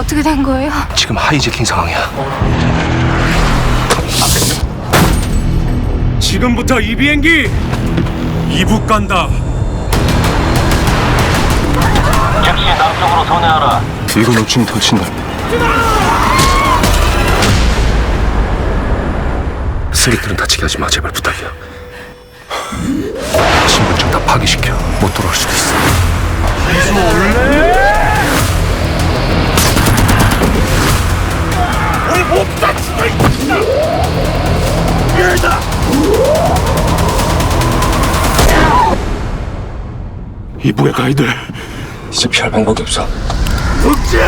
어떻게 된 거예요? 지금 하이제킹 상황이야. 지금부터 이 비행기 이북 간다. 즉시 남쪽으로 선회하라. 이거 놓치면 터친다. 쓰리들은 다치게 하지 마 제발 부탁이야. 신분증 다 파기시켜 못 돌아올 수도 있어. 이북에 가야 돼. 이제 피할 방법이 없어. 북진!